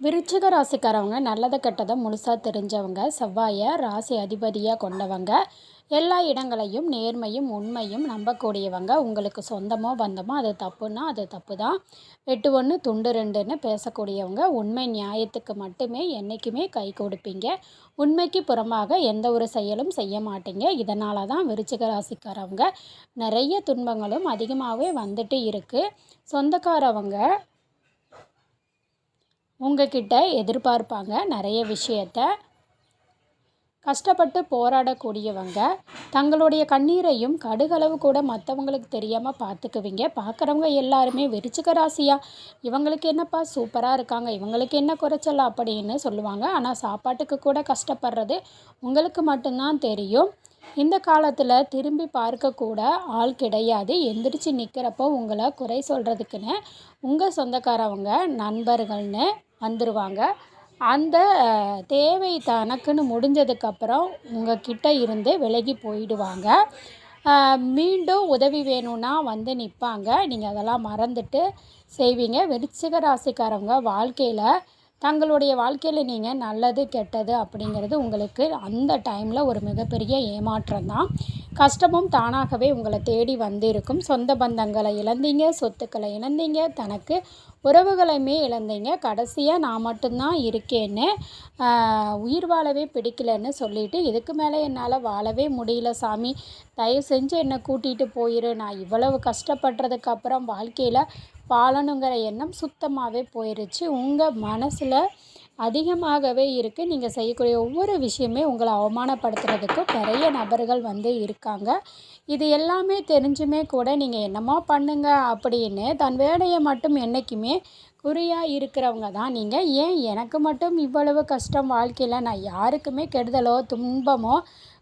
விருச்சிக ராசிக்காரவங்க நல்லதை கெட்டதை முழுசாக தெரிஞ்சவங்க செவ்வாயை ராசி அதிபதியாக கொண்டவங்க எல்லா இடங்களையும் நேர்மையும் உண்மையும் நம்பக்கூடியவங்க. உங்களுக்கு சொந்தமோ பந்தமோ அது தப்புன்னா அது தப்பு தான் வெட்டு ஒன்று துண்டு ரெண்டுன்னு பேசக்கூடியவங்க. உண்மை நியாயத்துக்கு மட்டுமே என்றைக்குமே கை கொடுப்பீங்க. உண்மைக்கு புறமாக எந்த ஒரு செயலும் செய்ய மாட்டீங்க. இதனால தான் விருச்சிக ராசிக்காரவங்க நிறைய துன்பங்களும் அதிகமாகவே வந்துட்டு இருக்குது சொந்தக்காரவங்க உங்ககிட்ட எதிர்பார்ப்பாங்க நிறைய விஷயத்த. கஷ்டப்பட்டு போராடக்கூடியவங்க தங்களுடைய கண்ணீரையும் கடுகளவு கூட மற்றவங்களுக்கு தெரியாமல் பார்த்துக்குவீங்க பார்க்குறவங்க எல்லாருமே வெறிச்சுக்க ராசியாக இவங்களுக்கு என்னப்பா சூப்பராக இருக்காங்க இவங்களுக்கு என்ன குறைச்சல் அப்படின்னு சொல்லுவாங்க. ஆனால் சாப்பாட்டுக்கு கூட கஷ்டப்படுறது உங்களுக்கு மட்டும்தான் தெரியும். இந்த காலத்தில் திரும்பி பார்க்கக்கூட ஆள் கிடையாது. எந்திரிச்சு நிற்கிறப்போ உங்களை குறை சொல்கிறதுக்குன்னு உங்கள் சொந்தக்காரவங்க நண்பர்கள்னு வந்துடுவாங்க அந்த தேவை தனக்குன்னு முடிஞ்சதுக்கப்புறம் உங்கள் கிட்டே இருந்து விலகி போயிடுவாங்க. மீண்டும் உதவி வேணும்னா வந்து நிற்பாங்க நீங்கள் அதெல்லாம் மறந்துட்டு செய்வீங்க. விருச்சிக ராசிக்காரவங்க வாழ்க்கையில் தங்களுடைய வாழ்க்கையில் நீங்கள் நல்லது கெட்டது அப்படிங்கிறது உங்களுக்கு அந்த டைமில் ஒரு மிகப்பெரிய ஏமாற்றம் தான் கஷ்டமும் தானாகவே உங்களை தேடி வந்திருக்கும். சொந்த பந்தங்களை இழந்தீங்க சொத்துக்களை இழந்தீங்க தனக்கு உறவுகளையுமே இழந்தீங்க கடைசியாக நான் மட்டும்தான் இருக்கேன்னு உயிர் வாழவே பிடிக்கலன்னு சொல்லிவிட்டு இதுக்கு மேலே என்னால் வாழவே முடியல சாமி. தயவு செஞ்சு என்னை கூட்டிகிட்டு போயிரு. நான் இவ்வளவு கஷ்டப்படுறதுக்கப்புறம் வாழ்க்கையில் வாழணுங்கிற எண்ணம் சுத்தமாகவே போயிடுச்சு உங்கள் மனசில் அதிகமாகவே இருக்குது நீங்கள் செய்யக்கூடிய ஒவ்வொரு விஷயமே உங்களை அவமானப்படுத்துறதுக்கு நிறைய நபர்கள் வந்து இருக்காங்க. இது எல்லாமே தெரிஞ்சுமே கூட நீங்கள் என்னமோ பண்ணுங்க அப்படின்னு தன் வேலையை மட்டும் என்றைக்குமே குறியாக இருக்கிறவங்க தான் நீங்கள் ஏன்? எனக்கு மட்டும் இவ்வளவு கஷ்டம் வாழ்க்கையில் நான் யாருக்குமே கெடுதலோ துன்பமோ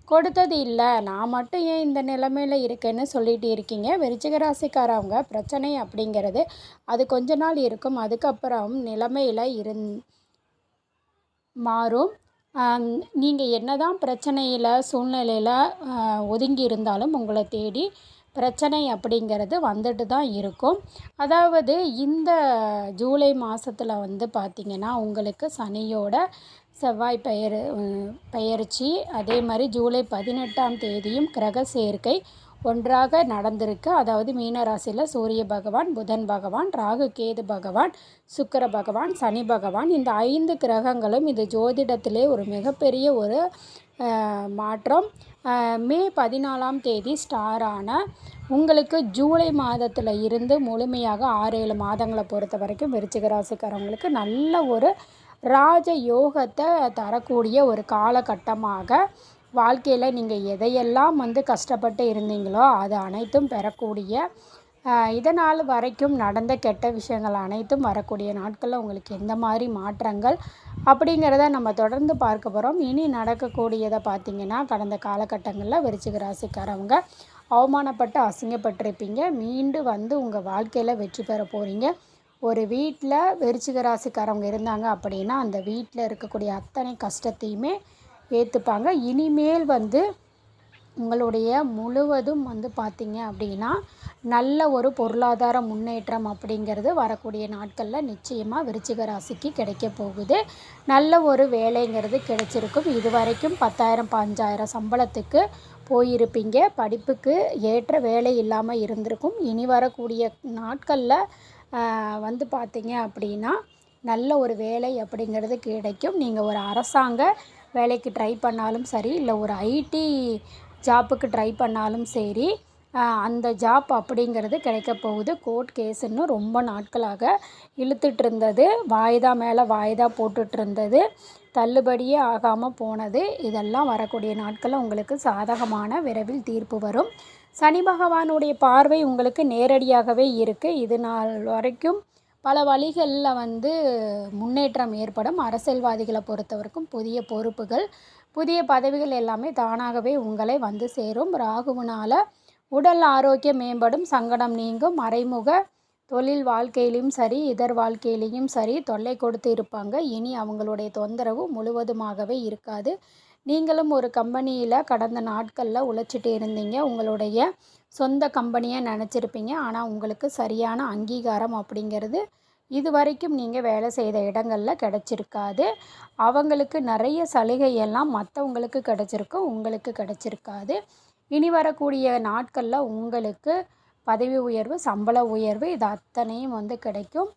கொடுத்தது இல்லை. நான் மட்டும் ஏன் இந்த நிலமையில் இருக்கேன்னு சொல்லிட்டு இருக்கீங்க? விருச்சிக ராசிக்காரவங்க பிரச்சனை அப்படிங்கிறது அது கொஞ்ச நாள் இருக்கும். அதுக்கப்புறம் நிலைமையில் இருந் மாறும். நீங்கள் என்ன தான் பிரச்சனையில் சூழ்நிலையில் ஒதுங்கி இருந்தாலும் உங்களை தேடி பிரச்சனை அப்படிங்கிறது வந்துட்டு தான் இருக்கும். அதாவது இந்த ஜூலை மாதத்தில் வந்து பார்த்திங்கன்னா உங்களுக்கு சனியோட செவ்வாய் பெயர் பெயர்ச்சி அதே மாதிரி ஜூலை பதினெட்டாம் தேதியும் கிரக சேர்க்கை ஒன்றாக நடந்திருக்கு. அதாவது மீனராசியில் சூரிய பகவான் புதன் பகவான் ராகு கேது பகவான் சுக்கர பகவான் சனி பகவான். இந்த ஐந்து கிரகங்களும் இது ஜோதிடத்திலே ஒரு மிகப்பெரிய ஒரு மாற்றம். மே பதினாலாம் தேதி ஸ்டாரான உங்களுக்கு ஜூலை மாதத்தில் இருந்து முழுமையாக ஆறு ஏழு மாதங்களை பொறுத்த வரைக்கும் விருச்சிக ராசிக்காரவங்களுக்கு நல்ல ஒரு ராஜ யோகத்தை தரக்கூடிய ஒரு காலகட்டமாக வாழ்க்கையில் நீங்கள் எதையெல்லாம் வந்து கஷ்டப்பட்டு இருந்தீங்களோ அது அனைத்தும் பெறக்கூடிய இதனால் வரைக்கும் நடந்த கெட்ட விஷயங்கள் அனைத்தும் வரக்கூடிய நாட்களில் உங்களுக்கு எந்த மாதிரி மாற்றங்கள் அப்படிங்கிறத நம்ம தொடர்ந்து பார்க்க போகிறோம் இனி நடக்கக்கூடியதை பார்த்திங்கன்னா கடந்த காலகட்டங்களில் விருச்சிக ராசிக்காரவங்க அவமானப்பட்டு அசிங்கப்பட்டிருப்பீங்க. மீண்டும் வந்து உங்கள் வாழ்க்கையில் வெற்றி பெற போகிறீங்க ஒரு வீட்டில் விருச்சிக ராசிக்காரவங்க இருந்தாங்க அப்படின்னா அந்த வீட்டில் இருக்கக்கூடிய அத்தனை கஷ்டத்தையுமே ஏற்றுப்பாங்க இனிமேல் வந்து உங்களுடைய முழுவதும் வந்து பார்த்திங்க அப்படின்னா நல்ல ஒரு பொருளாதார முன்னேற்றம் அப்படிங்கிறது வரக்கூடிய நாட்களில் நிச்சயமாக விருச்சிக ராசிக்கு கிடைக்க போகுது. நல்ல ஒரு வேலைங்கிறது கிடைச்சிருக்கும். இது வரைக்கும் பத்தாயிரம் பஞ்சாயிரம் சம்பளத்துக்கு போயிருப்பீங்க. படிப்புக்கு ஏற்ற வேலை இல்லாமல் இருந்திருக்கும். இனி வரக்கூடிய நாட்களில் வந்து பார்த்திங்க அப்படின்னா நல்ல ஒரு வேலை அப்படிங்கிறது கிடைக்கும். நீங்கள் ஒரு அரசாங்க வேலைக்கு ட்ரை பண்ணாலும் சரி இல்லை ஒரு ஐடி ஜாப்புக்கு ட்ரை பண்ணாலும் சரி அந்த ஜாப் அப்படிங்கிறது கிடைக்க போகுது. கோர்ட் கேஸுன்னு ரொம்ப நாட்களாக இழுத்துட்டு இருந்தது. வாய்தா மேலே வாய்தா போட்டுட்டு இருந்தது. தள்ளுபடியே ஆகாமல் போனது. இதெல்லாம் வரக்கூடிய நாட்களில் உங்களுக்கு சாதகமான விரைவில் தீர்ப்பு வரும். சனி பகவானுடைய பார்வை உங்களுக்கு நேரடியாகவே இருக்குது இது நாள் வரைக்கும் பல வழிகளில் வந்து முன்னேற்றம் ஏற்படும். அரசியல்வாதிகளை பொறுத்தவரைக்கும் புதிய பொறுப்புகள் புதிய பதவிகள் எல்லாமே தானாகவே உங்களை வந்து சேரும். ராகுவினால் உடல் ஆரோக்கியம் மேம்படும். சங்கடம் நீங்கும். மறைமுக தொழில் வாழ்க்கையிலையும் சரி இதர் வாழ்க்கையிலையும் சரி தொல்லை கொடுத்து இருப்பாங்க. இனி அவங்களுடைய தொந்தரவு முழுவதுமாகவே இருக்காது. நீங்களும் ஒரு கம்பெனியில் கடந்த நாட்களில் உழைச்சிட்டு இருந்தீங்க. உங்களுடைய சொந்த கம்பெனியை நினச்சிருப்பீங்க. ஆனால் உங்களுக்கு சரியான அங்கீகாரம் அப்படிங்கிறது இது வரைக்கும் நீங்கள் வேலை செய்த இடங்களில் கிடச்சிருக்காது. அவங்களுக்கு நிறைய சலுகையெல்லாம் மற்றவங்களுக்கு கிடச்சிருக்கும் உங்களுக்கு கிடச்சிருக்காது. இனி வரக்கூடிய நாட்களில் உங்களுக்கு பதவி உயர்வு சம்பள உயர்வு இது அத்தனையும் வந்து கிடைக்கும்.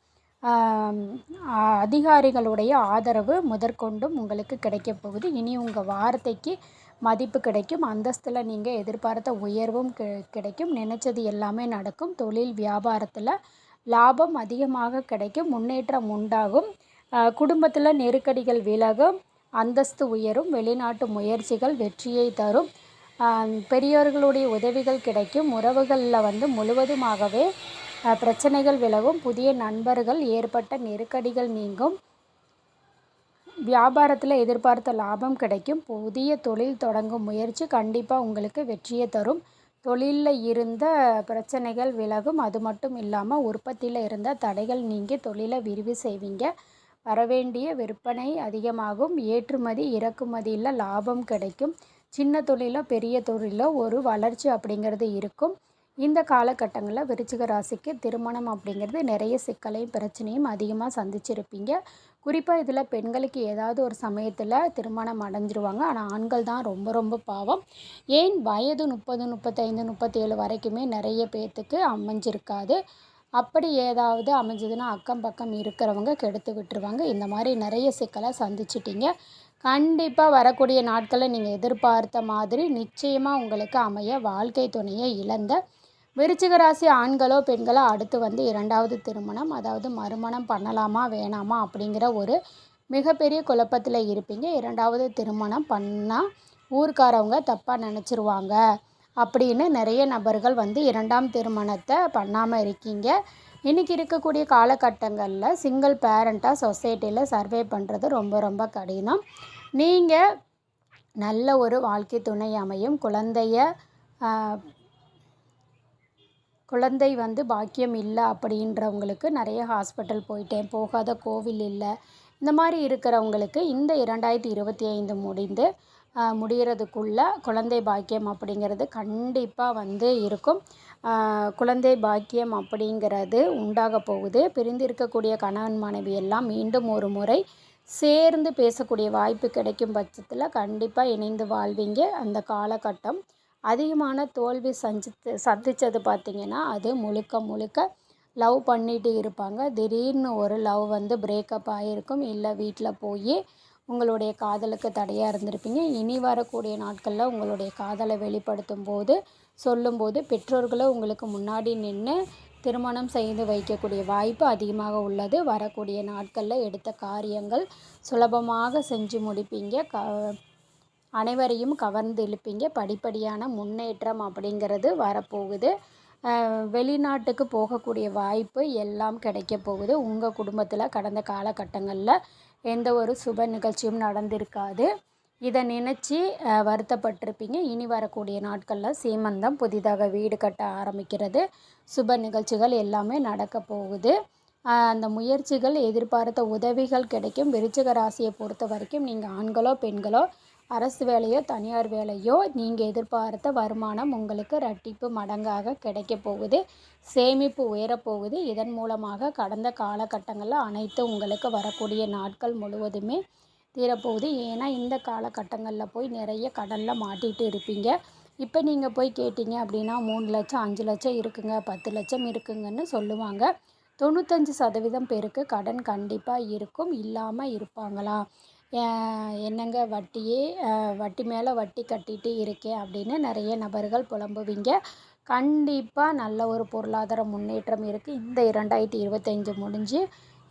அதிகாரிகளுடைய ஆதரவு முதற்கொண்டும் உங்களுக்கு கிடைக்க போகுது. இனி உங்கள் வார்த்தைக்கு மதிப்பு கிடைக்கும். அந்தஸ்தில் நீங்கள் எதிர்பார்த்த உயர்வும் கிடைக்கும். நினச்சது எல்லாமே நடக்கும். தொழில் வியாபாரத்தில் லாபம் அதிகமாக கிடைக்கும். முன்னேற்றம் உண்டாகும். குடும்பத்தில் நெருக்கடிகள் விலகும். அந்தஸ்து உயரும். வெளிநாட்டு முயற்சிகள் வெற்றியை தரும். பெரியோர்களுடைய உதவிகள் கிடைக்கும். உறவுகளில் வந்து முழுவதுமாகவே பிரச்சனைகள் விலகும். புதிய நண்பர்கள் ஏற்பட்ட நெருக்கடிகள் நீங்கும். வியாபாரத்தில் எதிர்பார்த்த லாபம் கிடைக்கும். புதிய தொழில் தொடங்கும் முயற்சி கண்டிப்பாக உங்களுக்கு வெற்றியை தரும். தொழிலில் இருந்த பிரச்சனைகள் விலகும். அது மட்டும் இல்லாமல் உற்பத்தியில் இருந்த தடைகள் நீங்கி தொழிலை விரிவு செய்வீங்க. வரவேண்டிய விற்பனை அதிகமாகும். ஏற்றுமதி இறக்குமதியில் லாபம் கிடைக்கும். சின்ன தொழிலோ பெரிய தொழிலோ ஒரு வளர்ச்சி அப்படிங்கிறது இருக்கும். இந்த காலகட்டங்களில் விருச்சிக ராசிக்கு திருமணம் அப்படிங்கிறது நிறைய சிக்கலையும் பிரச்சனையும் அதிகமாக சந்திச்சிருப்பீங்க. குறிப்பாக இதில் பெண்களுக்கு ஏதாவது ஒரு சமயத்தில் திருமணம் அடைஞ்சிருவாங்க. ஆனால் ஆண்கள் தான் ரொம்ப ரொம்ப பாவம். ஏன்? வயது முப்பது முப்பத்தைந்து முப்பத்தேழு வரைக்குமே நிறைய பேர்த்துக்கு அமைஞ்சிருக்காது. அப்படி ஏதாவது அமைஞ்சதுன்னா அக்கம் பக்கம் இருக்கிறவங்க கெடுத்து விட்டுருவாங்க. இந்த மாதிரி நிறைய சிக்கலை சந்திச்சிட்டிங்க. கண்டிப்பாக வரக்கூடிய நாட்களில் நீங்கள் எதிர்பார்த்த மாதிரி நிச்சயமாக உங்களுக்கு அமைய வாழ்க்கை துணையை இழந்த விருச்சிக ராசி ஆண்களோ பெண்களோ அடுத்து வந்து இரண்டாவது திருமணம் அதாவது மறுமணம் பண்ணலாமா வேணாமா அப்படிங்கிற ஒரு மிகப்பெரிய குழப்பத்தில் இருப்பீங்க. இரண்டாவது திருமணம் பண்ணால் ஊர்க்காரவங்க தப்பாக நினச்சிருவாங்க அப்படின்னு நிறைய நபர்கள் வந்து இரண்டாம் திருமணத்தை பண்ணாமல் இருக்கீங்க. இன்றைக்கி இருக்கக்கூடிய காலகட்டங்களில் சிங்கிள் பேரண்ட்டாக சொசைட்டியில் சர்வே பண்ணுறது ரொம்ப ரொம்ப கடினம். நீங்கள் நல்ல ஒரு வாழ்க்கை துணை அமையும். குழந்தைய குழந்தை வந்து பாக்கியம் இல்லை அப்படின்றவங்களுக்கு நிறைய ஹாஸ்பிட்டல் போயிட்டேன். போகாத கோவில் இல்லை. இந்த மாதிரி இருக்கிறவங்களுக்கு இந்த இரண்டாயிரத்தி இருபத்தி ஐந்து முடிந்து முடிகிறதுக்குள்ளே குழந்தை பாக்கியம் அப்படிங்கிறது கண்டிப்பாக வந்து இருக்கும். குழந்தை பாக்கியம் அப்படிங்கிறது உண்டாக போகுது. பிரிந்திருக்கக்கூடிய கணவன் மனைவி எல்லாம் மீண்டும் ஒரு முறை சேர்ந்து பேசக்கூடிய வாய்ப்பு கிடைக்கும் பட்சத்தில் கண்டிப்பாக இணைந்து வாழ்வீங்க. அந்த காலகட்டம் அதிகமான தோல்வி சந்தித்து சந்தித்தது பார்த்திங்கன்னா அது முழுக்க முழுக்க லவ் பண்ணிகிட்டு இருப்பாங்க. திடீர்னு ஒரு லவ் வந்து பிரேக்கப் ஆகிருக்கும் இல்லை வீட்டில் போய் உங்களுடைய காதலுக்கு தடையாக இருந்திருப்பீங்க. இனி வரக்கூடிய நாட்களில் உங்களுடைய காதலை வெளிப்படுத்தும் போது சொல்லும்போது பெற்றோர்களை உங்களுக்கு முன்னாடி நின்று திருமணம் செய்து வைக்கக்கூடிய வாய்ப்பு அதிகமாக உள்ளது. வரக்கூடிய நாட்களில் எடுத்த காரியங்கள் சுலபமாக செஞ்சு முடிப்பீங்க. க அனைவரையும் கவர்ந்து இழுப்பீங்க படிப்படியான முன்னேற்றம் அப்படிங்கிறது வரப்போகுது. வெளிநாட்டுக்கு போகக்கூடிய வாய்ப்பு எல்லாம் கிடைக்க போகுது. உங்கள் குடும்பத்தில் கடந்த காலகட்டங்களில் எந்த ஒரு சுப நிகழ்ச்சியும் நடந்திருக்காது. இதை நினச்சி வருத்தப்பட்டிருப்பீங்க. இனி வரக்கூடிய நாட்களில் சீமந்தம் புதிதாக வீடு கட்ட ஆரம்பிக்கிறது. சுப நிகழ்ச்சிகள் எல்லாமே நடக்க போகுது. அந்த முயற்சிகள் எதிர்பார்த்த உதவிகள் கிடைக்கும். விருச்சிக ராசியை பொறுத்த வரைக்கும் நீங்கள் ஆண்களோ பெண்களோ அரசு வேலையோ தனியார் வேலையோ நீங்கள் எதிர்பார்த்த வருமானம் உங்களுக்கு ரட்டிப்பு மடங்காக கிடைக்க போகுது. சேமிப்பு உயரப்போகுது இதன் மூலமாக கடந்த காலகட்டங்களில் அனைத்து உங்களுக்கு வரக்கூடிய நாட்கள் முழுவதுமே தீரப்போகுது. ஏன்னா இந்த காலகட்டங்களில் போய் நிறைய கடலில் மாட்டிகிட்டு இருப்பீங்க. இப்போ நீங்கள் போய் கேட்டிங்க அப்படின்னா மூணு லட்சம் அஞ்சு லட்சம் இருக்குங்க பத்து லட்சம் இருக்குங்கன்னு சொல்லுவாங்க. தொண்ணூத்தஞ்சு சதவீதம் பேருக்கு கடன் கண்டிப்பாக இருக்கும். இல்லாமல் இருப்பாங்களா? என்னங்க வட்டியே? வட்டி மேலே வட்டி கட்டிகிட்டு இருக்கேன் அப்படின்னு நிறைய நபர்கள் புலம்புவீங்க. கண்டிப்பாக நல்ல ஒரு பொருளாதார முன்னேற்றம் இருக்குது இந்த இரண்டாயிரத்தி இருபத்தஞ்சி முடிஞ்சு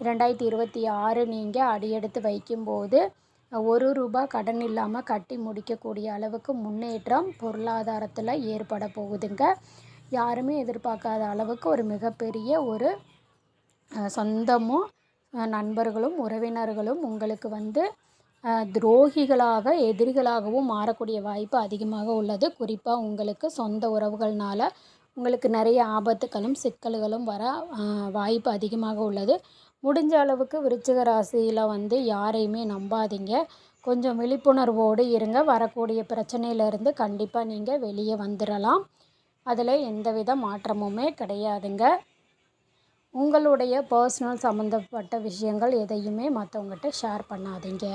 இரண்டாயிரத்தி இருபத்தி ஆறு நீங்கள் அடியெடுத்து வைக்கும்போது ஒரு ரூபா கடன் இல்லாமல் கட்டி முடிக்கக்கூடிய அளவுக்கு முன்னேற்றம் பொருளாதாரத்தில் ஏற்பட போகுதுங்க. யாருமே எதிர்பார்க்காத அளவுக்கு ஒரு மிகப்பெரிய ஒரு சொந்தமும் நண்பர்களும் உறவினர்களும் உங்களுக்கு வந்து துரோகிகளாக எதிரிகளாகவும் மாறக்கூடிய வாய்ப்பு அதிகமாக உள்ளது. குறிப்பாக உங்களுக்கு சொந்த உறவுகள்னால் உங்களுக்கு நிறைய ஆபத்துக்களும் சிக்கல்களும் வர வாய்ப்பு அதிகமாக உள்ளது. முடிஞ்ச அளவுக்கு விருச்சிக ராசியில் வந்து யாரையுமே நம்பாதீங்க. கொஞ்சம் விழிப்புணர்வோடு இருங்க. வரக்கூடிய பிரச்சனையிலேருந்து கண்டிப்பாக நீங்கள் வெளியே வந்துடலாம் அதில் எந்தவித மாற்றமுமே கிடையாதுங்க. உங்களுடைய பர்சனல் சம்மந்தப்பட்ட விஷயங்கள் எதையுமே மற்றவங்ககிட்ட ஷேர் பண்ணாதீங்க.